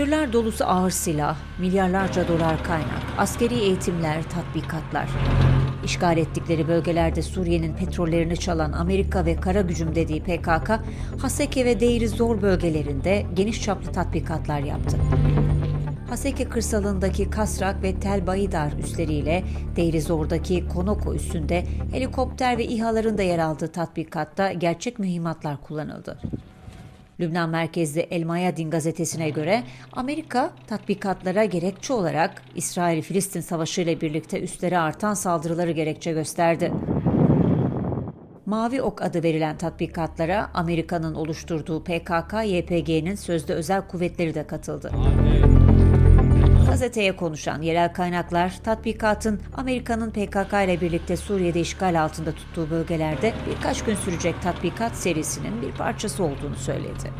Tırlar dolusu ağır silah, milyarlarca dolar kaynak, askeri eğitimler, tatbikatlar. İşgal ettikleri bölgelerde Suriye'nin petrollerini çalan Amerika ve kara gücüm dediği PKK, Haseke ve Deir Zor bölgelerinde geniş çaplı tatbikatlar yaptı. Haseke kırsalındaki Kasrak ve Tel Baydar üsleriyle Deirizor'daki Konoko üssünde helikopter ve İHA'ların da yer aldığı tatbikatta gerçek mühimmatlar kullanıldı. Lübnan merkezli El Mayadin gazetesine göre Amerika tatbikatlara gerekçe olarak İsrail-Filistin savaşı ile birlikte üstlere artan saldırıları gerekçe gösterdi. Mavi Ok adı verilen tatbikatlara Amerika'nın oluşturduğu PKK-YPG'nin sözde özel kuvvetleri de katıldı. Gazeteye konuşan yerel kaynaklar tatbikatın Amerika'nın PKK ile birlikte Suriye'de işgal altında tuttuğu bölgelerde birkaç gün sürecek tatbikat serisinin bir parçası olduğunu söyledi.